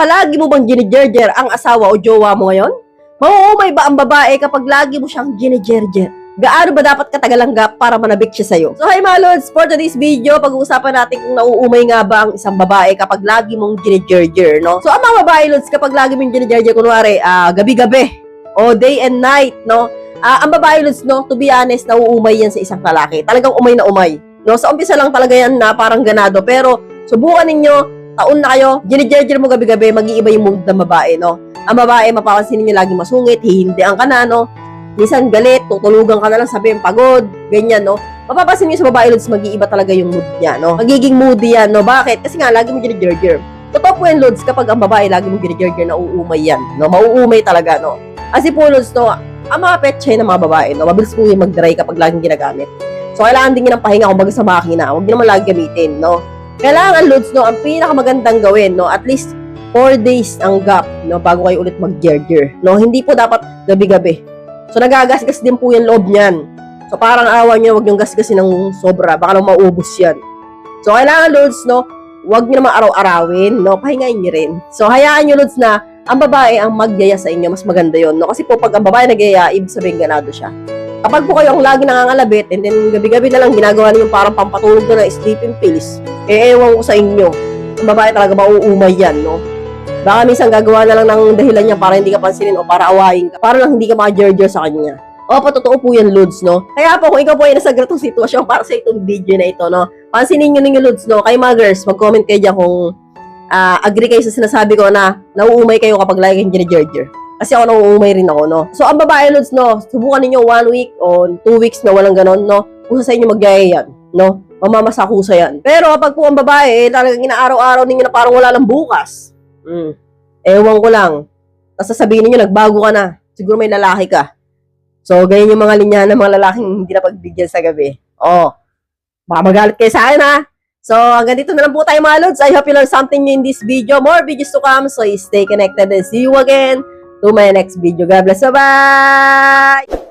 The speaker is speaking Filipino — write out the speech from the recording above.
Palagi mo bang ginigerger ang asawa o jowa mo ngayon? Mauumay ba ang babae kapag lagi mo siyang ginigerger? Gaano ba dapat katagal ang gap para manabik siya sa'yo? So hi mga lods, for today's video, pag-uusapan natin kung nauumay nga ba ang isang babae kapag lagi mong ginigerger, no? So ang mga babae lods, kapag lagi mong ginigerger, kunwari, ah, gabi-gabi, o day and night, no? Ah, ang babae lods, no, to be honest, nauumay yan sa isang lalaki. Talagang umay na umay. No, sa umpisa lang talaga yan na parang ganado, pero subukan ninyo, taon na kayo, ginigerger mo gabi-gabi, mag-iiba yung mood ng babae, no? Ang babae, mapapansin niyo lagi masungit, hihindihan ka na, no? Minsan galit, tutulugan ka na lang, sabihin pagod, ganyan, no? Mapapansin niyo sa babae, Lods, mag-iiba talaga yung mood niya, no? Magiging moody yan, no? Bakit? Kasi nga, lagi mo ginigerger. Totoo po yan, Lods, kapag ang babae lagi mo ginigerger, nauumay yan, no? Mauumay talaga, no? Kasi po, Lods, no? Ang mga petchay ng mga babae, no? Mabilis po yung mag-dry kapag laging ginagamit. So, kailangan din yun ng pahinga, kumbaga sa makina. Huwag nyo naman lagi gamitin, no? Kailangan, Lods, no? Ang pinakamagandang gawin, no? At least, 4 days ang gap, no? Bago kayo ulit mag-gerger, no? Hindi po dapat gabi-gabi. So, nagagasgas din po yung loob niyan. So, parang awa nyo, huwag nyo gasgasin ng sobra. Baka lang maubos yan. So, kailangan, Lods, no? Huwag nyo naman araw-arawin, no? Pahingayin nyo rin. So, hayaan nyo, Lods, na ang babae ang magyaya sa inyo. Mas maganda yon no? Kasi po, pag ang babae nagyaya, ibig sabihin ganado siya. Kapag po kayo ang lagi nangangalabit, and then gabi-gabi na lang ginagawa niyo parang pampatulog na ng sleeping pills, eh, ewan ko sa inyo. Ang babae talaga mauumay yan, no? Baka minsan gagawa na lang ng dahilan niya para hindi ka pansinin o para awayin ka. Para lang hindi ka maka-jerjer sa kanya. O, patotoo po yan, Lods, no? Kaya po, kung ikaw po ay nasa ganitong sitwasyon para sa itong video na ito, no? Pansinin nyo ninyo, Lods, no? Kayo mga girls, mag-comment kayo dyan kung ah, agree kayo sa sinasabi ko na nauumay kayo kapag lagi kayong ginigerger. Kasi ako nauumay rin ako, no? So, ang babae, Lods, no? Subukan ninyo one week o two weeks na walang ganon, no? Kung sa inyo magyaya yan, no? Mamamasakusa yan. Pero kapag po ang babae, eh, talagang inaaraw-araw ninyo na parang wala lang bukas. Mm. Ewan ko lang. Tapos sasabihin ninyo, nagbago ka na. Siguro may lalaki ka. So, ganyan yung mga linya ng mga lalaking hindi na pagbigyan sa gabi. Oh, baka magalit kayo sa akin ha. So, hanggang dito na lang po tayo mga lods. I hope you learned something new in this video. More videos to come. So, stay connected and see you again to my next video. God bless. Bye-bye!